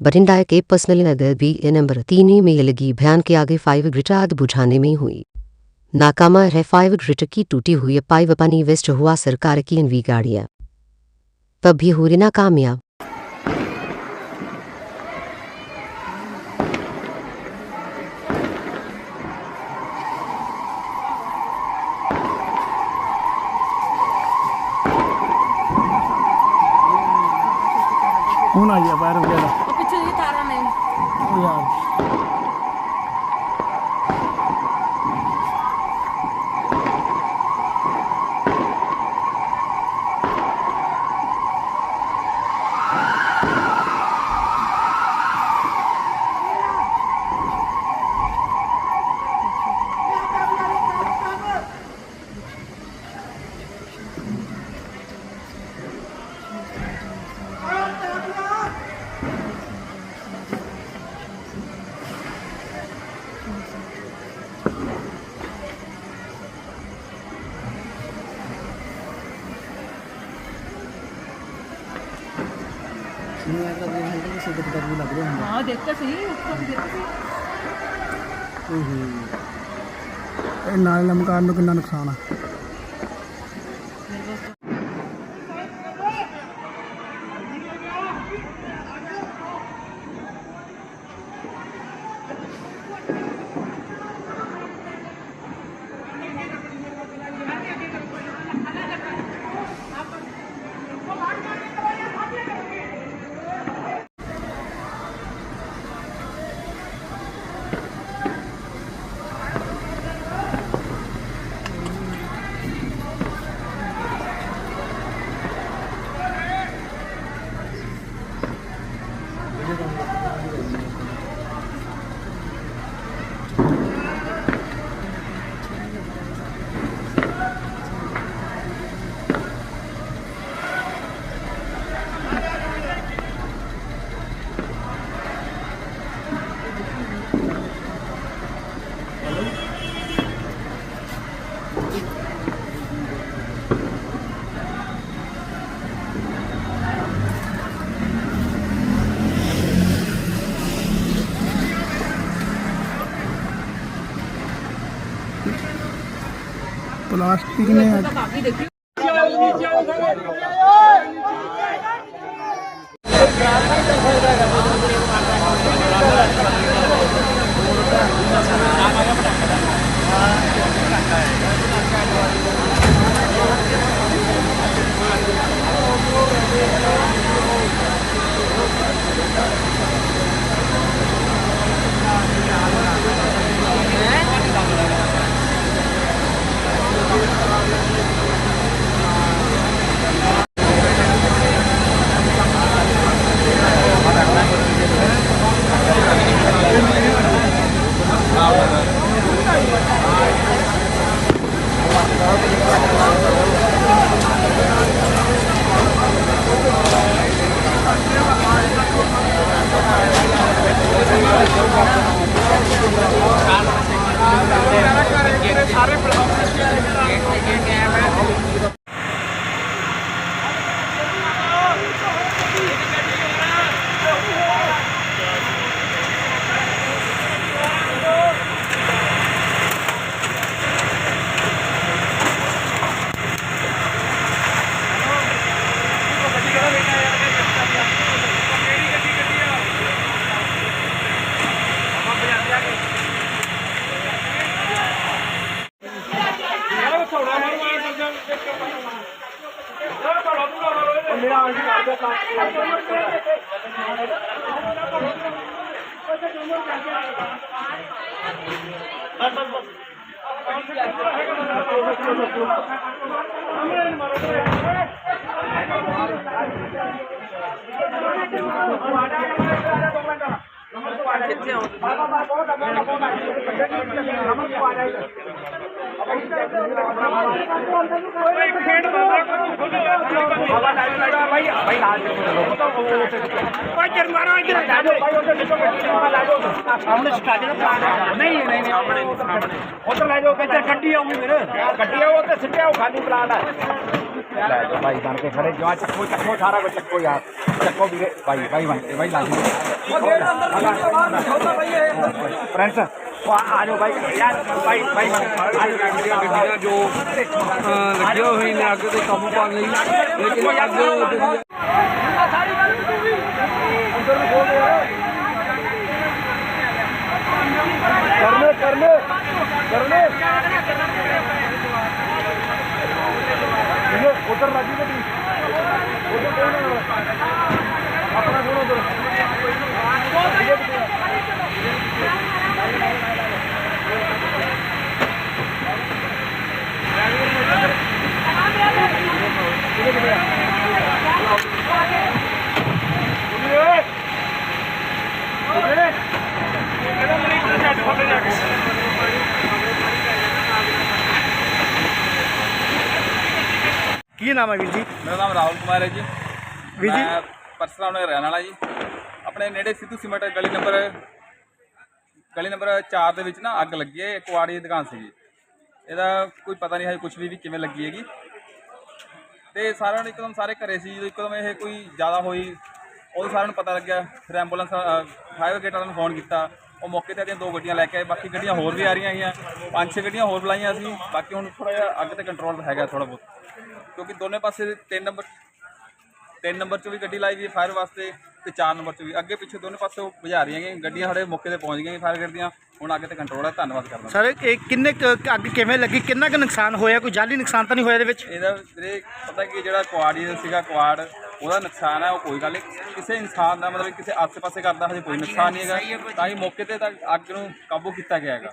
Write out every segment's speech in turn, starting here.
बठिंडा के पर्सनल नगर बी ए नंबर तीन में लगी भयान के आगे फाइव ग्रिटर आग बुझाने में हुई नाकामा है फाइव ग्रिटर की टूटी हुई पाइप पानी वेस्ट हुआ सरकार की इनवी गाड़ियां तब भी हो रही नाकामयाब ਹੁਣ ਆਈ ਆ ਬਾਹਰ ਵਗੈਰਾ ਉਹ ਪਿੱਛੇ ਦੀ ਤਾਰਾਂ ਨੇ ਉਹ ਮੈਨੂੰ ਐਂ ਲੱਗਦਾ ਹੈ ਕਿ ਸਿੱਧੇ ਕਿਤਾਬ ਵੀ ਲੱਗ ਰਿਹਾ ਹੁੰਦਾ। ਹਾਂ ਦੇਖ ਤਾਂ ਸਹੀ ਉੱਪਰ ਦੇਖ ਤਾਂ ਸਹੀ ਇਹ ਨਾਲ ਲਮਕਾਨ ਨੂੰ ਕਿੰਨਾ ਨੁਕਸਾਨ ਆ? ਪਲਾਸਟਿਕ ਨੇ ਤਾਂ ਕਾਫੀ ਦੇਖੀ ਨਹੀਂ ਨਹੀਂ ਨਹੀਂ ਨਹੀਂ ਸਾਹਮਣੇ ਉਧਰ ਲੈ ਜਾਓ ਕਿੱਥੇ ਗੱਡੀ ਆਉਂਗੀ ਫਿਰ ਗੱਡੀ ਆਉ ਤੇ ਸਿੱਟਿਆ ਖਾਲੀ ਪਲਾਟ ਹੈ ਲੈ ਜਾਓ ਭਾਈ ਬਣ ਕੇ ਖੜੇ ਜੋ ਚੱਕੋ ਚੱਕੋ ਸਾਰਾ ਕੁਝ ਚੱਕੋ ਯਾਰ ਚੱਕੋ ਵੀਰੇ ਭਾਈ ਭਾਈ ਬਣ ਕੇ ਭਾਈ ਲਾ ਦਿਓ ਫਰੈਂਡਸ ਆ ਜਾਓ ਭਾਈ ਯਾਰ ਭਾਈ ਭਾਈ ਆ ਜਾਓ। ਗੱਡੀਆਂ ਜੋ ਲੱਗੀਆਂ ਹੋਈ ਨੇ ਅੱਗ ਤੇ ਕਾਬੂ ਪਾ ਲਈ ਲੇਕਿਨ ਅੱਗ ਜਿਹੜੀ ਕੀ ਨਾਮ ਹੈ ਵੀਰ ਜੀ? ਮੇਰਾ ਨਾਮ ਰਾਹੁਲ ਕੁਮਾਰ ਹੈ ਜੀ। ਵੀਰ ਜੀ- ਮੈਂ ਪਰਸਰਾਮ ਨਗਰ ਰਹਿਣ ਵਾਲਾ ਜੀ। ਆਪਣੇ ਨੇੜੇ ਸਿੱਧੂ ਸੀਮੈਂਟ ਗਲੀ ਨੰਬਰ ਗਲੀ ਨੰਬਰ 4 ਦੇ ਵਿੱਚ ਨਾ ਅੱਗ ਲੱਗੀ ਹੈ ਕੁਆੜੀ ਦੀ ਦੁਕਾਨ ਸੀਗੀ। ਇਹਦਾ ਕੋਈ ਪਤਾ ਨਹੀਂ ਹੈ ਕੁਝ ਵੀ ਵੀ ਕਿਵੇਂ ਲੱਗੀ ਹੈਗੀ। ਤੇ ਸਾਰਿਆਂ ਨੂੰ ਇੱਕਦਮ ਸਾਰੇ ਘਰੇ ਸੀ ਜਦੋਂ ਇੱਕਦਮ ਇਹ ਕੋਈ ਜ਼ਿਆਦਾ ਹੋਈ ਉਦੋਂ ਸਾਰਿਆਂ ਨੂੰ ਪਤਾ ਲੱਗਿਆ ਫਿਰ ਐਂਬੂਲੈਂਸ ਫਾਇਰ ਬ੍ਰਿਗੇਡ ਵਾਲਿਆਂ ਨੂੰ ਫੋਨ ਕੀਤਾ। ਉਹ ਮੌਕੇ ਤੇ ਆਦੀਆਂ ਦੋ ਗੱਡੀਆਂ ਲੈ ਕੇ ਆਏ। ਬਾਕੀ ਗੱਡੀਆਂ ਹੋਰ ਵੀ ਆ ਰਹੀਆਂ ਹੈਗੀਆਂ ਪੰਜ ਛੇ ਗੱਡੀਆਂ ਹੋਰ ਬੁਲਾਈਆਂ ਸੀ। ਬਾਕੀ ਹੁਣ ਥੋੜਾ ਜਿਹਾ ਅੱਗ ਤੇ ਕੰਟਰੋਲ ਹੈਗਾ ਥੋੜਾ ਬਹੁਤ। ਕਿਉਂਕਿ ਦੋਨੇ ਪਾਸੇ ਤਿੰਨ ਨੰਬਰ ਤਿੰਨ ਨੰਬਰ 'ਚ ਵੀ ਗੱਡੀ ਲਾਈ ਵੀ ਫਾਇਰ ਵਾਸਤੇ ਤੇ ਚਾਰ ਨੰਬਰ 'ਚ ਵੀ। ਅੱਗੇ ਪਿੱਛੇ ਦੋਨੇ ਪਾਸੇ ਬੁਝਾ ਰਹੀਆਂ ਹੈਗੀਆਂ ਗੱਡੀਆਂ ਸਾਡੇ ਮੌਕੇ ਤੇ ਪਹੁੰਚ ਗਈਆਂ ਫਾਇਰ ਦੀਆਂ। ਹੁਣ ਅੱਗੇ ਤੇ ਕੰਟਰੋਲ ਹੈ। ਧੰਨਵਾਦ ਕਰਦਾ। ਸਰ ਇਹ ਕਿੰਨੇ ਕੁ ਅੱਗ ਕਿਵੇਂ ਲੱਗੀ? ਕਿੰਨਾ ਕੁ ਨੁਕਸਾਨ ਹੋਇਆ? ਕੋਈ ਜਾਨੀ ਨੁਕਸਾਨ ਤਾਂ ਨਹੀਂ ਹੋਇਆ ਇਹਦੇ ਵਿੱਚ? ਇਹਦਾ ਵੀਰੇ ਪਤਾ ਕੀ ਜਿਹੜਾ ਕੁਆੜੀ ਦਾ ਸੀਗਾ ਕੁਆੜ ਉਹਦਾ ਨੁਕਸਾਨ ਹੈ ਉਹ ਕੋਈ ਗੱਲ ਨਹੀਂ। ਕਿਸੇ ਇਨਸਾਨ ਦਾ ਮਤਲਬ ਕਿਸੇ ਆਸੇ-ਪਾਸੇ ਕਰਦਾ ਹਜੇ ਕੋਈ ਨੁਕਸਾਨ ਨਹੀਂ ਹੈਗਾ। ਤਾਂ ਹੀ ਮੌਕੇ ਤੇ ਤਾਂ ਅੱਗ ਨੂੰ ਕਾਬੂ ਕੀਤਾ ਗਿਆ ਹੈਗਾ।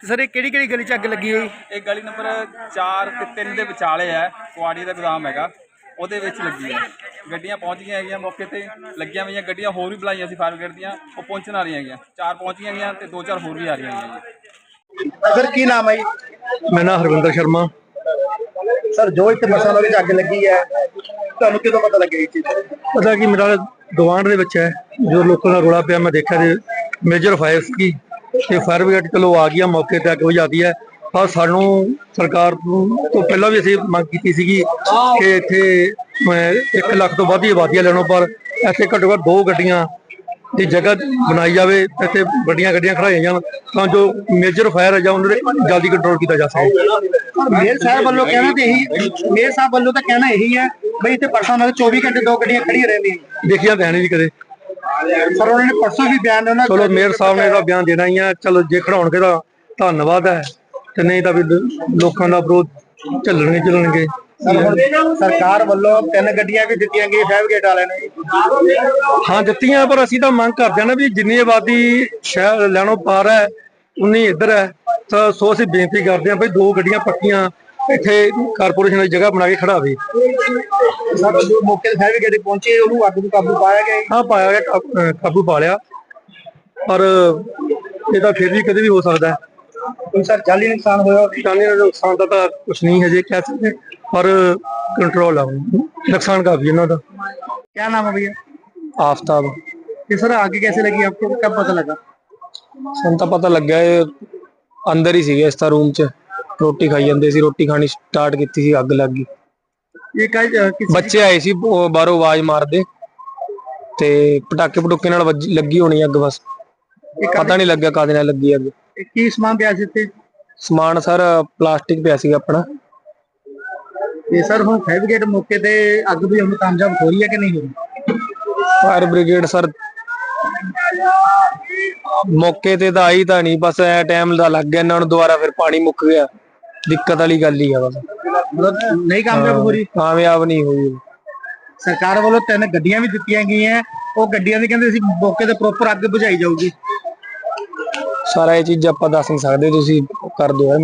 ਤੇ ਸਰ ਇਹ ਕਿਹੜੀ ਕਿਹੜੀ ਗਲੀ 'ਚ ਅੱਗ ਲੱਗੀ ਹੈ ਜੀ? ਇਹ ਗਲੀ ਨੰਬਰ 4 ਤੇ 3 ਦੇ ਵਿਚਾਲੇ ਹੈ ਕੁਆੜੀ ਦਾ ਗੋਦਾਮ ਹੈਗਾ। ਉਹਦੇ ਵਿੱਚ ਲੱਗੀ ਹੈ। ਗੱਡੀਆਂ ਪਹੁੰਚ ਗਈਆਂ ਹੈਗੀਆਂ ਮੌਕੇ ਤੇ ਲੱਗੀਆਂ ਹੋਈਆਂ ਗੱਡੀਆਂ ਹੋਰ ਵੀ ਬੁਲਾਈਆਂ ਸੀ ਫਾਇਰ ਬ੍ਰਿਗੇਡ ਦੀਆਂ। ਉਹ ਪਹੁੰਚਣ ਆ ਰਹੀਆਂ ਹੈਗੀਆਂ। ਚਾਰ ਪਹੁੰਚ ਗਈਆਂ ਹੈਗੀਆਂ ਤੇ ਦੋ ਚਾਰ ਹੋਰ ਵੀ ਆ ਰਹੀਆਂ ਹੈਗੀਆਂ। ਜੀ ਸਰ ਕੀ ਨਾਮ ਹੈ ਜੀ? ਮੈਂ ਨਾ ਹਰਵਿੰਦਰ ਸ਼ਰਮਾ। ਸਰ, ਜੋ ਇੱਥੇ ਬੱਸਾਂ ਵਿੱਚ ਅੱਗ ਲੱਗੀ ਹੈ, ਤੁਹਾਨੂੰ ਕਿਦੋਂ ਪਤਾ ਲੱਗਿਆ ਇਹ ਚੀਜ਼ ਪਤਾ ਕੀ, ਮੇਰਾ ਗਵਾਂਢ ਦੇ ਵਿੱਚ ਹੈ, ਜੋ ਲੋਕਾਂ ਦਾ ਰੋਲਾ ਪਿਆ, ਮੈਂ ਦੇਖਿਆ ਤੇ ਮੇਜਰ ਫਾਇਰ ਸੀ ਤੇ ਫਾਇਰ ਬ੍ਰਿਗੇਡ ਚਲੋ ਆ ਗਿਆ ਮੌਕੇ ਤੇ ਆ ਕੇ ਜਾਂਦੀ ਹੈ। ਪਰ ਸਾਨੂੰ ਸਰਕਾਰ ਨੂੰ ਤੋਂ ਪਹਿਲਾਂ ਵੀ ਅਸੀਂ ਮੰਗ ਕੀਤੀ ਸੀਗੀ ਕਿ ਇੱਥੇ 1 ਲੱਖ ਤੋਂ ਵੱਧ ਦੀ ਆਬਾਦੀ ਆ ਲੈਣੋਂ, ਪਰ ਇੱਥੇ ਘੱਟੋ ਘੱਟ ਦੋ ਗੱਡੀਆਂ ਦੀ ਜਗ੍ਹਾ ਬਣਾਈ ਜਾਵੇ ਇੱਥੇ ਵੱਡੀਆਂ ਗੱਡੀਆਂ ਖੜਾਈਆਂ ਜਾਣ ਤਾਂ ਜੋ ਮੇਜਰ ਫਾਇਰ ਹੈ ਜਾਂ ਉਹਨਾਂ ਦੇ ਜਲਦੀ ਕੰਟਰੋਲ ਕੀਤਾ ਜਾ ਸਕੇ। ਮੇਅਰ ਸਾਹਿਬ ਵੱਲੋਂ ਕਹਿਣਾ ਤੇ ਇਹੀ ਮੇਅਰ ਸਾਹਿਬ ਵੱਲੋਂ ਤਾਂ ਕਹਿਣਾ ਇਹੀ ਹੈ ਬਈ ਇੱਥੇ ਪਰਸੋਂ ਨਾਲ 24 ਘੰਟੇ ਦੋ ਗੱਡੀਆਂ ਖੜੀਆਂ ਰਹਿੰਦੀਆਂ। ਦੇਖੀਆਂ ਤਾਂ ਨਹੀਂ ਕਦੇ। ਸਰ ਉਹਨਾਂ ਨੇ ਪਰਸੋਂ ਵੀ ਬਿਆਨ ਉਹਨਾਂ ਚਲੋ ਮੇਅਰ ਸਾਹਿਬ ਨੇ ਇਹਦਾ ਬਿਆਨ ਦੇਣਾ ਹੀ ਆ ਚਲੋ ਜੇ ਖੜਾਉਣਗੇ ਤਾਂ ਧੰਨਵਾਦ ਹੈ। ਤੇ ਨਹੀਂ ਤਾਂ ਵੀ ਲੋਕਾਂ ਦਾ ਵਿਰੋਧ ਚੱਲਣਗੇ ਚੱਲਣਗੇ ਸਰਕਾਰ ਵੱਲੋਂ ਤਿੰਨ ਗੱਡੀਆਂ ਵੀ ਦਿੱਤੀਆਂ ਗਈਆਂ ਫਾਇਰ ਗੇਟ ਵਾਲਿਆਂ ਨੇ। ਹਾਂ ਦਿੱਤੀਆਂ ਪਰ ਅਸੀਂ ਤਾਂ ਮੰਗ ਕਰਦੇ ਹਾਂ ਨਾ ਵੀ ਜਿੰਨੀ ਆਬਾਦੀ ਸ਼ਹਿਰ ਲੈਣੋਂ ਪਾਰ ਹੈ ਉਨੀ ਇੱਧਰ ਹੈ। ਤਾਂ ਸੋ ਅਸੀਂ ਬੇਨਤੀ ਕਰਦੇ ਹਾਂ ਵੀ ਦੋ ਗੱਡੀਆਂ ਪੱਕੀਆਂ ਇੱਥੇ ਕਾਰਪੋਰੇਸ਼ਨ ਦੀ ਜਗ੍ਹਾ ਬਣਾ ਕੇ ਖੜਾਵੇ ਸਰ ਜੋ ਮੌਕੇ ਤੇ ਫਾਇਰ ਗੇਟ ਪਹੁੰਚੇ ਉਹਨੂੰ ਅੱਗ ਨੂੰ ਕਾਬੂ ਪਾਇਆ ਗਿਆ। ਹਾਂ ਪਾਇਆ ਗਿਆ ਕਾਬੂ ਪਾ ਲਿਆ। ਪਰ ਇਹ ਤਾਂ ਫਿਰ ਵੀ ਕਦੇ ਵੀ ਹੋ ਸਕਦਾ ਹੈ। ਕੋਈ ਸਰ ਜਾਲੀ ਨੁਕਸਾਨ ਹੋਇਆ ਹੋਵੇ? ਜਾਨੀ ਦਾ ਨੁਕਸਾਨ ਦਾ ਤਾਂ ਕੁਝ ਨਹੀਂ ਹਜੇ ਕਹਿ ਸਕਦੇ ਪਰ ਕੰਟਰੋਲ ਆ ਨੁਕਸਾਨ ਕਾਫੀ ਇਹਨਾਂ ਦਾ क्या नाम है भैया ਆਫਤਾਬ ये सर आगे कैसे लगी आपको कब पता लगा ਸਾਨੂੰ ਤਾਂ ਪਤਾ ਲੱਗਿਆ ਇਹ ਅੰਦਰ ਹੀ ਸੀਗੇ ਇਸ ਤਾਂ ਰੂਮ 'ਚ ਰੋਟੀ ਖਾਈ ਜਾਂਦੇ ਸੀ ਰੋਟੀ ਖਾਣੀ ਸਟਾਰਟ ਕੀਤੀ ਸੀ ਅੱਗ ਲੱਗ ਗਈ ये कल अ, किस ਬੱਚੇ ਆਏ ਸੀ ਉਹ ਬਾਹਰੋਂ ਆਵਾਜ਼ ਮਾਰਦੇ ਤੇ ਪਟਾਕੇ ਪਟੂਕੇ ਨਾਲ ਵੱਜ- ਲੱਗੀ ਹੋਣੀ ਅੱਗ ਬਸ ਪਤਾ ਨਹੀਂ ਲੱਗਿਆ ਕਾਹਦੇ ਨਾਲ ਲੱਗੀ ਅੱਗ ਇਹ ਕੀ ਸਮਾਨ ਪਿਆ ਸੀ ਇੱਥੇ? ਸਮਾਨ ਸਰ ਪਲਾਸਟਿਕ ਪਿਆ ਸੀ ਆਪਣਾ। ਤੇ ਸਰ ਹੁਣ ਫਾਇਰ ਬ੍ਰਿਗੇਡ ਮੌਕੇ ਤੇ ਅੱਗ ਵੀ ਹੁਣ ਕਾਮਯਾਬ ਹੋ ਰਹੀ ਹੈ ਕਿ ਨਹੀਂ ਹੋ ਰਹੀ? ਫਾਇਰ ਬ੍ਰਿਗੇਡ ਸਰ ਮੌਕੇ ਤੇ ਤਾਂ ਆਈ ਤਾਂ ਨਹੀਂ ਬਸ ਐ ਟਾਈਮ ਦਾ ਲੱਗ ਗਿਆ ਇਹਨਾਂ ਨੂੰ ਦੁਬਾਰਾ ਫਿਰ ਪਾਣੀ ਮੁੱਕ ਗਿਆ। ਦਿੱਕਤ ਵਾਲੀ ਗੱਲ ਹੀ ਆ ਬਸ। ਨਹੀਂ ਕਾਮਯਾਬ ਹੋ ਰਹੀ? ਕਾਮਯਾਬ ਨਹੀਂ ਹੋਈ। ਸਰਕਾਰ ਵੱਲੋਂ ਤਿੰਨ ਗੱਡੀਆਂ ਵੀ ਦਿੱਤੀਆਂ ਗਈਆਂ ਉਹ ਗੱਡੀਆਂ ਦੇ ਕਹਿੰਦੇ ਸੀ ਮੌਕੇ ਤੇ ਪ੍ਰੋਪਰ ਅੱਗ ਬੁਝਾਈ ਜਾਊਗੀ। ਸਾਰਾ ਇਹ ਚੀਜ਼ ਆਪਾਂ ਦੱਸ ਨਹੀਂ ਸਕਦੇ ਤੁਸੀਂ ਕਰ ਦਿਓ।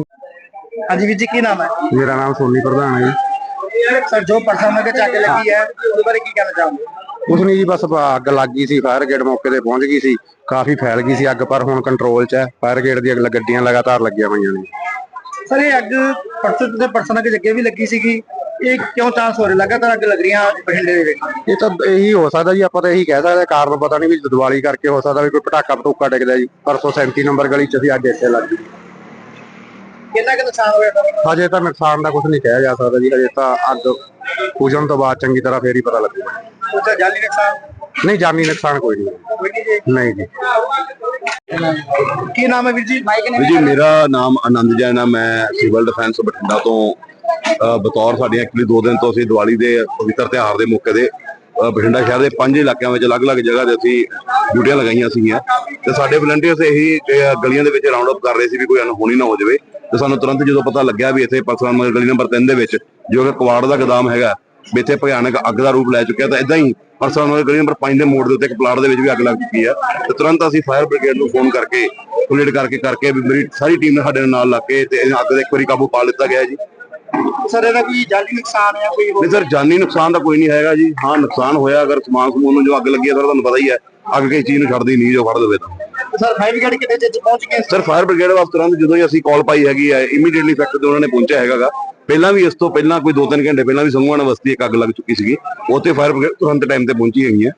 ਹਾਂਜੀ ਵੀਰ ਜੀ ਕੀ ਨਾਮ ਹੈ? ਮੇਰਾ ਨਾਮ ਸੋਨੀ ਪ੍ਰਧਾਨ ਹੈ ਜੀ। ਸਰ ਜੋ ਪਰਸਨ ਕੇ ਚੱਕ ਲੱਗੀ ਹੈ ਉਹਦੇ ਬਾਰੇ ਕੀ ਕਹਿਣਾ ਚਾਹੋਗੇ? ਕੁਛ ਨਹੀਂ ਜੀ ਬਸ ਅੱਗ ਲੱਗ ਗਈ ਸੀ ਫਾਇਰ ਗੇਟ ਮੌਕੇ ਤੇ ਪਹੁੰਚ ਗਈ ਸੀ ਕਾਫੀ ਫੈਲ ਗਈ ਸੀ ਅੱਗ ਪਰ ਹੁਣ ਕੰਟਰੋਲ 'ਚ ਹੈ। ਫਾਇਰ ਗੇਟ ਦੀਆਂ ਗੱਡੀਆਂ ਲਗਾਤਾਰ ਲੱਗੀਆਂ ਹੋਈਆਂ ਨੇ। ਸਰ ਇਹ ਅੱਗ ਪਰਸਨ ਤੇ ਪਰਸਨ ਕੇ ਜੱਗੇ ਵੀ ਲੱਗੀ ਸੀਗੀ। ਇਹ ਕਿਉਂ ਚਾਂਸ ਹੋ ਰਿਹਾ ਲਗਾਤਾਰ ਅੱਗ ਲੱਗ ਰਹੀਆਂ ਬਠਿੰਡੇ ਦੇ ਵਿੱਚ? ਇਹ ਤਾਂ ਇਹੀ ਹੋ ਸਕਦਾ ਜੀ ਆਪਾਂ ਤਾਂ ਇਹੀ ਕਹਿ ਸਕਦੇ ਕਾਰਨ ਪਤਾ ਨਹੀਂ ਵੀ ਦੀਵਾਲੀ ਕਰਕੇ ਹੋ ਸਕਦਾ ਵੀ ਕੋਈ ਪਟਾਕਾ ਪਟੂਕਾ ਡਿੱਗਦਾ ਜੀ ਪਰਸੋਂ 37 ਨੰਬਰ ਗਲੀ 'ਚ ਸੀ ਅੱਜ ਇੱਥੇ ਲੱਗ ਗਈ। ਕਿੰਨਾ ਕੁ ਨੁਕਸਾਨ ਹੋਇਆ ਸਰ ਹਜੇ ਤਾਂ ਨੁਕਸਾਨ ਦਾ ਕੁਝ ਨਹੀਂ ਕਿਹਾ ਜਾ ਸਕਦਾ ਜੀ ਹਜੇ ਤਾਂ ਅੱਗ ਪੂਜਣ ਤੋਂ ਬਾਅਦ ਚੰਗੀ ਤਰ੍ਹਾਂ ਫੇਰ ਹੀ ਪਤਾ ਲੱਗੂਗਾ। ਉਹਦਾ ਜਾਨੀ ਨੁਕਸਾਨ? ਨਹੀਂ ਜਾਨੀ ਨੁਕਸਾਨ ਕੋਈ ਨਹੀਂ। ਨਹੀਂ ਜੀ। ਕੀ ਨਾਮ ਹੈ ਵੀਰ ਜੀ? ਮਾਈਕ ਵੀਰ ਜੀ ਮੇਰਾ ਨਾਮ ਆਨੰਦ ਜੈਨ ਆ ਮੈਂ ਸਿਵਲ ਡਿਫੈਂਸ ਬਠਿੰਡਾ ਤੋਂ ਬਤੌਰ ਸਾਡੀਆਂ ਐਕਚੁਅਲੀ ਦੋ ਦਿਨ ਤੋਂ ਅਸੀਂ ਦੀਵਾਲੀ ਦੇ, ਪਵਿੱਤਰ ਤਿਉਹਾਰ ਦੇ ਮੌਕੇ ਦੇ ਬਠਿੰਡਾ ਸ਼ਹਿਰ ਦੇ ਪੰਜ ਇਲਾਕਿਆਂ ਵਿੱਚ ਅਲੱਗ-ਅਲੱਗ ਜਗ੍ਹਾ ਤੇ ਅਸੀਂ ਡਿਊਟੀਆਂ ਲਗਾਈਆਂ ਸੀਗੀਆਂ। ਤੇ ਸਾਡੇ ਵਲੰਟੀਅਰਸ ਇਹੀ ਗਲੀਆਂ ਦੇ ਵਿੱਚ ਰਾਉਂਡ ਅਪ ਕਰ ਰਹੇ ਸੀ ਵੀ ਕੋਈ ਅਨਹੋਣੀ ਨਾ ਹੋ ਜਾਵੇ। ਤੇ ਸਾਨੂੰ ਤੁਰੰਤ ਜਦੋਂ ਪਤਾ ਲੱਗਿਆ ਵੀ ਇੱਥੇ ਪਰਸਨਲ ਗਲੀ ਨੰਬਰ 3 ਦੇ ਵਿੱਚ, ਜੋ ਕਿ ਕਵਾੜ ਦਾ ਗੋਦਾਮ ਹੈਗਾ, ਵੀ ਇੱਥੇ ਭਿਆਨਕ ਅੱਗ ਦਾ ਰੂਪ ਲੈ ਚੁੱਕਿਆ, ਤਾਂ ਇਦਾਂ ਹੀ ਪਰਸਨਲ ਗਲੀ ਨੰਬਰ 5 ਦੇ ਮੋੜ ਦੇ ਉੱਤੇ ਇੱਕ ਪਲਾਟ ਦੇ ਵਿੱਚ ਵੀ ਅੱਗ ਲੱਗ ਚੁੱਕੀ ਹੈ ਤੇ ਤੁਰੰਤ ਅਸੀਂ ਫਾਇਰ ਬ੍ਰਿਗੇਡ ਨੂੰ ਫੋਨ ਕਰਕੇ ਕੋਲੀਡ ਕਰਕੇ ਕਰਕੇ ਵੀ ਮੇਰੀ ਸਾਰੀ ਟੀਮ ਨੇ ਸਾਡੇ ਨਾਲ ਲੱਗ ਕੇ ਤੇ ਅੱਗ ਦੇ ਇੱਕ ਵਾਰੀ ਕਾਬੂ ਪਾ ਲਿੱਤਾ ਗਿਆ ਜੀ। ਸਰ ਇਹਦਾ ਕੋਈ ਜਾਨੀ ਨੁਕਸਾਨ ਜਾਂ ਕੋਈ ਹੋਰ? ਨਹੀਂ ਸਰ ਜਾਨੀ ਨੁਕਸਾਨ ਤਾਂ ਕੋਈ ਨਹੀਂ ਹੈਗਾ ਜੀ। ਹਾਂ ਨੁਕਸਾਨ ਹੋਇਆ ਅਗਰ ਸਮਾਨ ਸਮੂਨ ਨੂੰ ਜੋ ਅੱਗ ਲੱਗੀ ਹੈ ਸਰ ਤੁਹਾਨੂੰ ਪਤਾ ਹੀ ਹੈ। ਅੱਗ ਕਿਸੇ ਚੀਜ਼ ਨੂੰ ਛੱਡਦੀ ਨਹੀਂ ਜੋ ਫੜ ਦੇਵੇ ਤਾਂ। ਸਰ ਫਾਇਰ ਬ੍ਰਿਗੇਡ ਕਿਤੇ ਚ ਪਹੁੰਚ ਗਏ? ਸਰ ਫਾਇਰ ਬ੍ਰਿਗੇਡ ਵਾਸਤੇ ਤੁਰੰਤ ਜਦੋਂ ਹੀ ਅਸੀਂ ਕਾਲ ਪਾਈ ਹੈਗੀ ਹੈ ਇਮੀਡੀਏਟਲੀ ਫੈਕਟ ਤੇ ਉਹਨਾਂ ਨੇ ਪਹੁੰਚਿਆ ਹੈਗਾਗਾ ਪਹਿਲਾਂ ਵੀ ਇਸ ਤੋਂ ਪਹਿਲਾਂ ਕੋਈ 2-3 ਘੰਟੇ ਪਹਿਲਾਂ ਵੀ ਸੰਗਵਾਨ ਬਸਤੀ ਇੱਕ ਅੱਗ ਲੱਗ ਚੁੱਕੀ ਸੀਗੀ। ਉੱਥੇ ਫਾਇਰ ਬ੍ਰਿਗੇਡ ਤੁਰੰਤ ਟਾਈਮ ਤੇ ਪਹੁੰਚੀ ਹੈਗੀ ਹੈ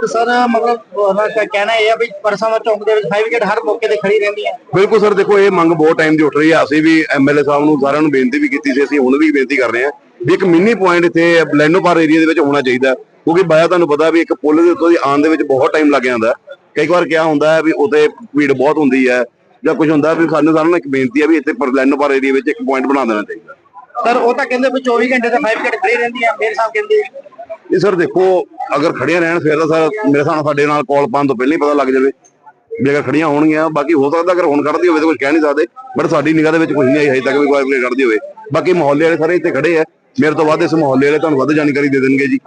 ਤੇ ਸਰ ਮਤਲਬ ਉਹਨਾਂ ਦਾ ਕਹਿਣਾ ਇਹ ਆ ਵੀ ਪਰਸਾਵਾ ਚੌਂਕ ਦੇ ਵਿੱਚ ਫਾਇਰ ਬ੍ਰਿਗੇਡ ਹਰ ਮੌਕੇ ਤੇ ਖੜੀ ਰਹਿੰਦੀ ਹੈ ਬਿਲਕੁਲ ਸਰ ਦੇਖੋ ਇਹ ਮੰਗ ਬਹੁਤ ਟਾਈਮ ਦੀ ਉੱਠ ਰਹੀ ਹੈ ਅਸੀਂ ਵੀ ਐਮਐਲਏ ਸਾਹਿਬ ਨੂੰ ਸਾਰਿਆਂ ਨੂੰ ਬੇਨਤੀ ਵੀ ਕੀਤੀ ਸੀ ਅਸੀਂ ਹੁਣ ਵੀ ਬੇਨਤੀ ਕਰ ਰਹੇ ਹਾਂ ਵੀ ਇੱਕ ਮਿੰਨੀ ਪੁਆਇੰਟ ਇੱਥੇ ਬਲੈਨੋਪਾਰ ਏਰੀਆ ਦੇ ਵਿੱਚ ਹੋਣਾ ਚਾਹੀਦਾ। ਕਿਉਂਕਿ ਬਾਇਆ ਤੁਹਾਨੂੰ ਪਤਾ ਵੀ ਇੱਕ ਪੁਲ ਦੇ ਉੱਤੋਂ ਦੀ ਆਉਣ ਦੇ ਵਿੱਚ ਬਹੁਤ ਟਾਈਮ ਲੱਗ ਜਾਂਦਾ। ਕਈ ਵਾਰ ਕਿਹਾ ਹੁੰਦਾ ਹੈ ਵੀ ਉਤੇ ਭੀੜ ਬਹੁਤ ਹੁੰਦੀ ਹੈ ਜਾਂ ਕੁਝ ਹੁੰਦਾ ਵੀ ਸਾਨੂੰ ਸਾਰਿਆਂ ਨੂੰ ਇੱਕ ਬੇਨਤੀ ਹੈ ਵੀ ਇੱਥੇ ਬਲੈਨੋਪਾਰ ਏਰੀਆ ਵਿੱਚ ਇੱਕ ਪੁਆਇੰਟ ਬਣਾ ਦੇਣਾ ਚਾਹੀਦਾ। ਸਰ ਉਹ ਤਾਂ ਕਹਿੰਦੇ ਵੀ 24 ਘੰਟੇ ਤਾਂ ਫਾਇਰ ਬ੍ਰਿਗੇਡ ਖੜੀ ਰਹਿੰਦੀ ਹੈ ਮੇਰੇ ਸਾਹਿਬ ਕਹਿੰਦੇ ਇਹ ਸਰ ਦੇਖੋ ਅਗਰ ਖੜੀਆਂ ਰਹਿਣ ਫਿਰ ਤਾਂ ਸਰ ਮੇਰੇ ਹਿਸਾਬ ਨਾਲ ਸਾਡੇ ਨਾਲ ਕਾਲ ਪਾਉਣ ਤੋਂ ਪਹਿਲਾਂ ਹੀ ਪਤਾ ਲੱਗ ਜਾਵੇ ਵੀ ਅਗਰ ਖੜੀਆਂ ਹੋਣਗੀਆਂ, ਬਾਕੀ ਹੋ ਸਕਦਾ ਅਗਰ ਹੁਣ ਕੱਢਦੀ ਹੋਵੇ ਤਾਂ ਕੁਝ ਕਹਿ ਨਹੀਂ ਸਕਦੇ ਬਟ ਸਾਡੀ ਨਿਗਾਹ ਦੇ ਵਿੱਚ ਕੁਝ ਨਹੀਂ ਆਈ ਹਜੇ ਤੱਕ ਵੀ ਕੋਈ ਅੱਗੇ ਕੱਢਦੀ ਹੋਵੇ। ਬਾਕੀ ਮੁਹੱਲੇ ਵਾਲੇ ਸਾਰੇ ਇੱਥੇ ਖੜੇ ਆ। ਮੇਰੇ ਤੋਂ ਵੱਧ ਇਸ ਮੁਹੱਲੇ ਵਾਲੇ ਤੁਹਾਨੂੰ ਵੱਧ ਜਾਣਕਾਰੀ ਦੇ ਦੇਣਗੇ ਜੀ।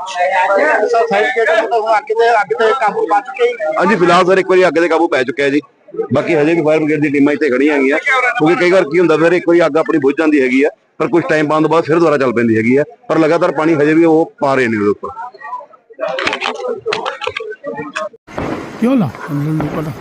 ਹਾਂਜੀ, ਫਿਲਹਾਲ ਸਰ ਇੱਕ ਵਾਰੀ ਅੱਗ ਦੇ ਕਾਬੂ ਪੈ ਚੁੱਕਿਆ ਜੀ। ਬਾਕੀ ਹਜੇ ਵੀ ਫਾਇਰ ਬ੍ਰਿਗੇਡ ਦੀ ਟੀਮਾਂ ਇੱਥੇ ਖੜੀਆਂ ਹੈਗੀਆਂ। ਕਿਉਂਕਿ ਕਈ ਵਾਰ ਕੀ ਹੁੰਦਾ, ਫਿਰ ਇੱਕ ਵਾਰੀ ਅੱਗ ਆਪਣੀ ਬੁਝ ਜਾਂਦੀ ਹੈਗੀ ਆ, ਪਰ ਕੁਝ ਟਾਈਮ ਪਾਉਣ ਤੋਂ ਬਾਅਦ ਫਿਰ ਦੁਬਾਰਾ ਚੱਲ ਪੈਂਦੀ ਹੈਗੀ ਆ। ਪਰ ਲਗਾਤਾਰ ਪਾਣੀ ਹਜੇ ਵੀ ਉਹ ਪਾ ਰਹੇ ਨੇ ਉਹਦੇ ਉੱਪਰ। ਕਿਉਂ ਨਾ ਨਹੀਂ ਪਤਾ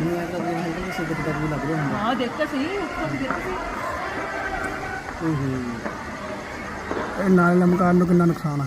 ਮੈਨੂੰ ਐਂ ਜਿਵੇਂ ਹਲਕੀ ਜਿਹੀ ਸਿਗਰਟ ਦਾ ਵੀ ਲੱਗ ਰਿਹਾ ਹੁੰਦਾ ਹਾਂ ਦੇਖ ਕੇ ਸਹੀ ਉੱਪਰ ਦੀ ਦੇਖ ਕੇ ਇਹ ਨਾਲ ਲਮਕਾਨ ਨੂੰ ਕਿੰਨਾ ਨੁਕਸਾਨ ਆ।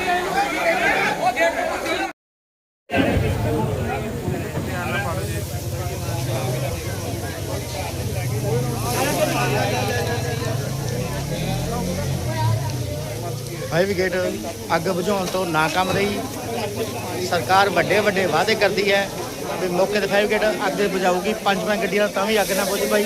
ਫਾਇਰ ਬ੍ਰਿਗੇਡ ਅੱਗ ਬੁਝਾਉਣ ਤੋਂ ਨਾਕਾਮ ਰਹੀ। ਸਰਕਾਰ ਵੱਡੇ ਵੱਡੇ ਵਾਅਦੇ ਕਰਦੀ ਹੈ ਵੀ ਮੌਕੇ ਤੇ ਫਾਈਵ ਬ੍ਰਿਗੇਡ ਅੱਗ ਬੁਝਾਊਗੀ, ਪੰਜ ਪੰਜ ਗੱਡੀਆਂ ਤਾਂ ਵੀ ਅੱਗ ਨਾ ਬੁਝ ਪਾਈ।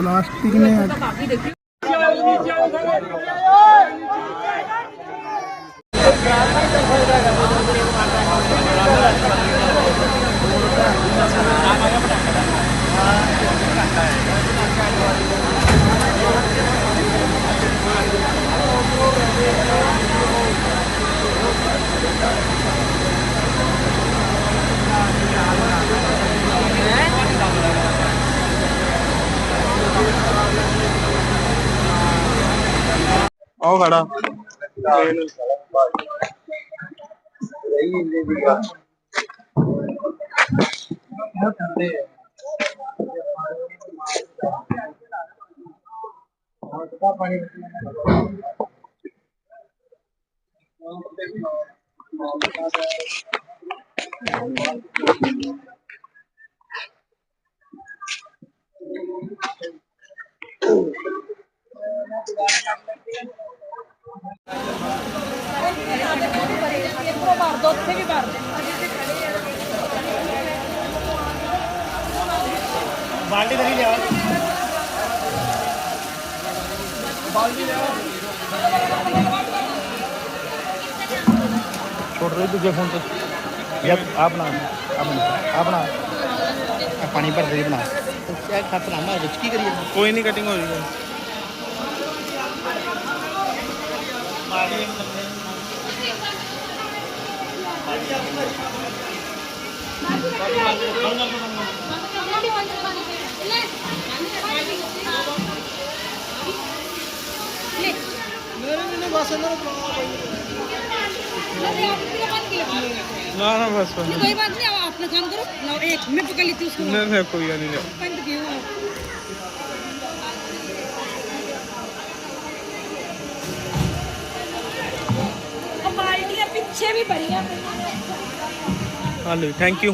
प्लास्टिक ने ਆਓ ਖੜਾ। ਮਾਰ ਦੋ ਉੱਥੇ ਵੀ ਮਾਰ ਦੋ ਬਾਲਟੀ ਦੇ ਲਿਆ ਛੋੜ ਰਹੀ ਦੂਜੇ ਫੋਨ ਤੇ। ਯਾਰ ਆ ਬਣਾ ਆ ਬਣਾ ਆ ਬਣਾ। ਆ ਪਾਣੀ ਭਰ ਦੇ ਬਣਾ। ਕਿਆ ਖਤਰਾ ਨਾ ਵਿੱਚ ਕੀ ਕਰੀਏ? ਕੋਈ ਨਹੀਂ ਕਟਿੰਗ ਹੋ ਜਾਊਗਾ ना ना बस बस कोई बात नहीं अब अपना काम करो लाओ एक मैं पकड़ लेती हूँ उसको नहीं नहीं कोई बात नहीं पंड क्यों अब बाल्टियाँ पीछे भी भरी हैं हाँ थैंक यू